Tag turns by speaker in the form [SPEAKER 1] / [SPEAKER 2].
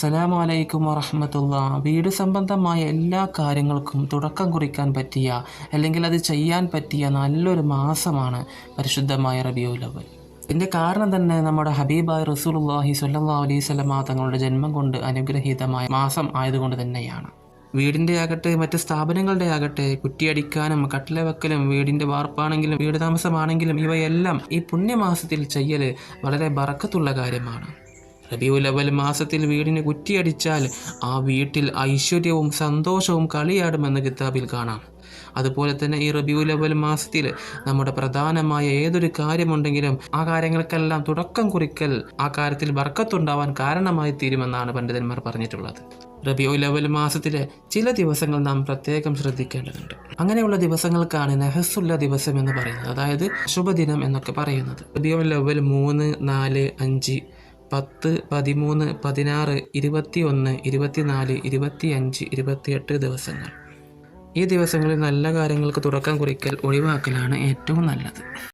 [SPEAKER 1] അസ്സലാമു അലൈക്കും വറഹമത്തുള്ള. വീട് സംബന്ധമായ എല്ലാ കാര്യങ്ങൾക്കും തുടക്കം കുറിക്കാൻ പറ്റിയ അല്ലെങ്കിൽ അത് ചെയ്യാൻ പറ്റിയ നല്ലൊരു മാസമാണ് പരിശുദ്ധമായ റബിയുൽ അവൽ ഇതിന്റെ കാരണം തന്നെ നമ്മുടെ ഹബീബായ റസൂലുള്ളാഹി സല്ലാ അലൈഹി സ്വലമ തങ്ങളുടെ ജന്മം കൊണ്ട് അനുഗ്രഹീതമായ മാസം ആയതുകൊണ്ട് തന്നെയാണ്. വീടിന്റെ ആകട്ടെ മറ്റ് സ്ഥാപനങ്ങളുടെ ആകട്ടെ കുറ്റിയടിക്കാനും കട്ടില വെക്കലും വീടിന്റെ വാർപ്പാണെങ്കിലും വീട് താമസമാണെങ്കിലും ഇവയെല്ലാം ഈ പുണ്യമാസത്തിൽ ചെയ്യൽ വളരെ ബറക്കത്തുള്ള കാര്യമാണ്. റബിയുൽ അവൽ മാസത്തിൽ വീടിന് കുറ്റിയടിച്ചാൽ ആ വീട്ടിൽ ഐശ്വര്യവും സന്തോഷവും കളിയാടുമെന്ന് കിതാബിൽ കാണാം. അതുപോലെ തന്നെ ഈ റബിയുൽ അവൽ മാസത്തിൽ നമ്മുടെ പ്രധാനമായ ഏതൊരു കാര്യമുണ്ടെങ്കിലും ആ കാര്യങ്ങൾക്കെല്ലാം തുടക്കം കുറിക്കൽ ആ കാര്യത്തിൽ വർക്കത്തുണ്ടാവാൻ കാരണമായി തീരുമെന്നാണ് പണ്ഡിതന്മാർ പറഞ്ഞിട്ടുള്ളത്. റബിയുൽ അവൽ മാസത്തിലെ ചില ദിവസങ്ങൾ നാം പ്രത്യേകം ശ്രദ്ധിക്കേണ്ടതുണ്ട്. അങ്ങനെയുള്ള ദിവസങ്ങൾക്കാണ് നെഹസുള്ള ദിവസം എന്ന് പറയുന്നത്. അതായത് ശുഭദിനം എന്നൊക്കെ പറയുന്നത്. റബിയുൽ അവൽ മൂന്ന് നാല് അഞ്ച് പത്ത് പതിമൂന്ന് പതിനാറ് ഇരുപത്തി ഒന്ന് ഇരുപത്തിനാല് ഇരുപത്തിയഞ്ച് ഇരുപത്തിയെട്ട് ദിവസങ്ങൾ. ഈ ദിവസങ്ങളിൽ നല്ല കാര്യങ്ങൾക്ക് തുടക്കം കുറിക്കൽ ഒഴിവാക്കലാണ് ഏറ്റവും നല്ലത്.